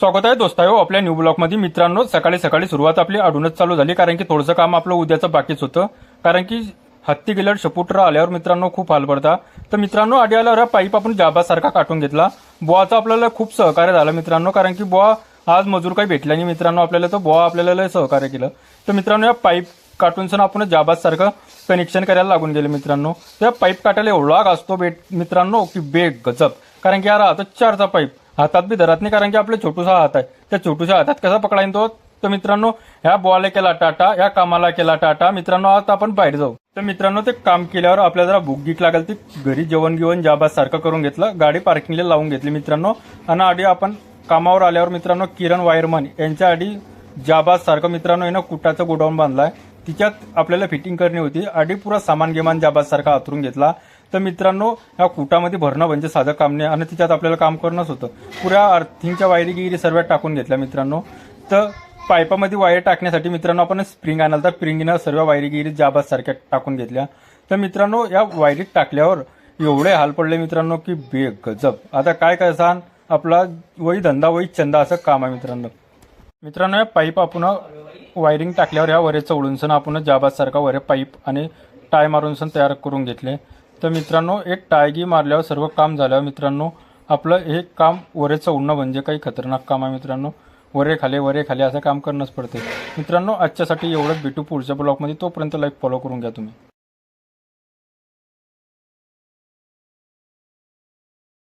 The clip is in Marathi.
स्वागत आहे दोस्तायो आपल्या न्यू ब्लॉकमध्ये मित्रांनो सकाळी सकाळी सुरुवात आपली अडूनच चालू झाली कारण की थोडंसं काम आपलं उद्याचं बाकीच होतं. कारण की हत्ती गेल्यावर शपुटरा आल्यावर मित्रांनो खूप हाल पडता. तर मित्रांनो आडी आल्यावर पाईप आपण जाबासारखा काटून घेतला. बुवाचं आपल्याला खूप सहकार्य झालं मित्रांनो कारण की बुवा आज मजूर काही भेटला नाही मित्रांनो आपल्याला तर बुवा आपल्याला लय सहकार्य केलं. तर मित्रांनो या पाईप काटून सण आपण जाबासारखं कनेक्शन करायला लागून गेले मित्रांनो. त्या पाईप काटायला एवढा असतो बेट मित्रांनो की बेग गजब कारण की यार आता चारचा पाईप. हातात बी धरत नाही कारण की आपले छोटूसा हात आहे. त्या छोटूशा हातात कसा पकडायन तो? तर मित्रांनो ह्या बॉला केला टाटा या कामाला केला टाटा. मित्रांनो आता आपण बाहेर जाऊ. तर मित्रांनो ते काम केल्यावर आपल्याला जरा भूक गीट लागेल ती घरी जेवण गिवण जाबाज सारखं करून घेतलं. गाडी पार्किंगला लावून घेतली मित्रांनो. आणि आधी आपण कामावर आल्यावर मित्रांनो किरण वायरमन यांच्या आधी जाबाज सारखं मित्रांनो यानं कुटाचं गोडाऊन बांधलाय. तिच्यात आपल्याला फिटिंग करणी होती. आधी पुरा सामान गिमान जाबाज सारखा आतरून घेतला. तर मित्रांनो ह्या कुटामध्ये भरणं म्हणजे साधं काम नाही आणि तिच्यात आपल्याला काम करणंच होतं. पुऱ्या अर्थिंगच्या वायरीगिरी सर्व टाकून घेतल्या मित्रांनो. तर पाईपामध्ये वायर टाकण्यासाठी मित्रांनो आपण स्प्रिंग आणाल तर स्प्रिंगनं सर्व वायरीगिरी जाबासारख्या टाकून घेतल्या. तर मित्रांनो या वायरीत टाकल्यावर एवढे हाल पडले मित्रांनो की बे गजब आता काय काय सांग आपला वही धंदा वही चंदा असं काम आहे मित्रांनो. मित्रांनो या पाईप आपण वायरिंग टाकल्यावर या वरेचं उडून सण आपण जाबासारखा वरे पाईप आणि टाय मारून सण तयार करून घेतले. तर मित्रांनो एक टायगी मारल्यावर सर्व काम झाल्यावर मित्रांनो आपलं हे काम वरेचं उडणं म्हणजे काही खतरनाक काम आहे मित्रांनो. वरे खाले वरे खाले असं काम करणंच पडते मित्रांनो आजच्यासाठी एवढंच. भेटू पुढच्या ब्लॉगमध्ये. तोपर्यंत लाईक फॉलो करून घ्या तुम्ही.